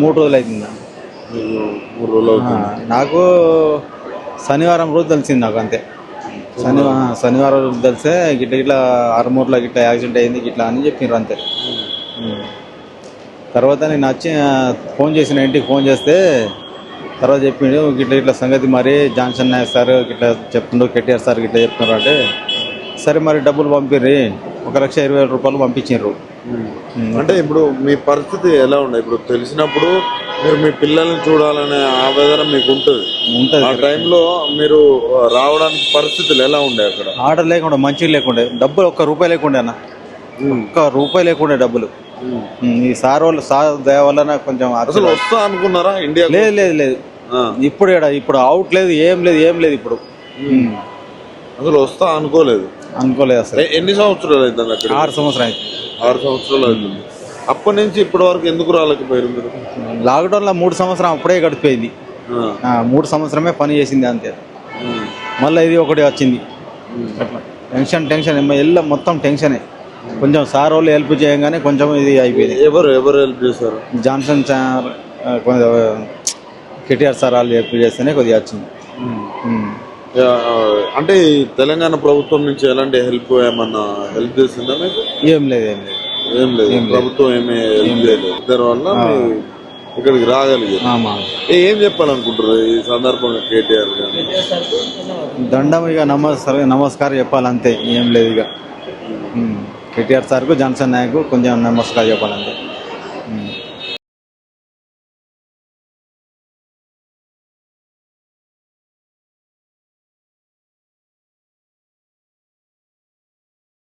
మూడు రోజులు అవుతుంది మీకు మూడు రోజులు అవుతుంది. నాకు శనివారం రోజు తెలిసింది నాకు అంతే. శనివారం శనివారం రోజు తెలిసే గిట్ల గిట్లా ఆరుమూరులో గిట్లా యాక్సిడెంట్ అయింది గిట్లా అని చెప్పినారు అంతే. తర్వాత నేను వచ్చి ఫోన్ చేసిన ఇంటికి ఫోన్ చేస్తే తర్వాత చెప్పిండు గిట్ల ఇట్లా సంగతి మరి జాన్సన్ నాయక్ సార్ గిట్లా చెప్తుండ్రు కేటీఆర్ సార్ గిట్లా చెప్తున్నారు అంటే సరే మరి డబ్బులు పంపిర్రి ఒక లక్ష ఇరవై వేల రూపాయలు పంపించిండ్రు ఉమ్. అంటే ఇప్పుడు మీ పరిస్థితి ఎలా ఉండే ఇప్పుడు తెలిసినప్పుడు మీరు మీ పిల్లల్ని చూడాలనే ఆవేదన మీకు ఉంటుంది. ఉంటుంది ఆ టైంలో మీరు రావడానికి పరిస్థితులు ఎలా ఉండే అక్కడ? ఆర్డర్ లేకుండా మంచిగా లేకుండే. డబ్బులు ఒక్క రూపాయి లేకుండే అన్న. ఒక్క రూపాయి లేకుండే డబ్బులు. ఈ సార్ వాళ్ళ సార్ దయ వల్ల కొంచెం అసలు. వస్తా అనుకున్నారా ఇండియా లేదు లేదు లేదు. ఇప్పుడు ఇప్పుడు అవుట్ లేదు ఏం లేదు ఏం లేదు ఇప్పుడు. అసలు వస్తా అనుకోలేదు. అనుకోలేదు అసలు. ఎన్ని సంవత్సరాలు అవుతుంది అక్కడ ఆరు సంవత్సరం అయింది. ఆరు సంవత్సరాలు అవుతుంది అప్పటి నుంచి ఇప్పటి వరకు ఎందుకు రాలేకపోయారు మీరు? లాక్డౌన్లో మూడు సంవత్సరం అప్పుడే గడిపోయింది మూడు సంవత్సరమే పని చేసింది అంతే. మళ్ళీ ఇది ఒకటి వచ్చింది. Tension tension. ఎల్ల మొత్తం టెన్షనే. కొంచెం సార్ వాళ్ళు హెల్ప్ చేయగానే కొంచెం ఇది అయిపోయింది. ఎవరు ఎవరు హెల్ప్ చేశారు? జాన్సన్ సార్ కొంచెం కేటీఆర్ సార్ వాళ్ళు హెల్ప్ చేస్తేనే కొద్దిగా వచ్చింది. అంటే తెలంగాణ ప్రభుత్వం నుంచి ఎలాంటి హెల్ప్ ఏమన్నా హెల్ప్ చేసిందా మీకు? ఏం లేదు ఏం లేదు. ఏం లేదు. ప్రభుత్వం ఏమీ హెల్ప్ చేయలేదు. దాని వల్ల ఇక్కడికి రాగలిగారు. ఏ- చెప్పాలనుకుంటారు ఈ సందర్భంగా కేటీఆర్ గారు? దండం ఇక నమస్కారం నమస్కారం చెప్పాలి అంతే ఏం లేదు ఇక. కేటీఆర్ సార్కు జాన్సన్ నాయకు కొంచెం నమస్కారం చెప్పాలంతే.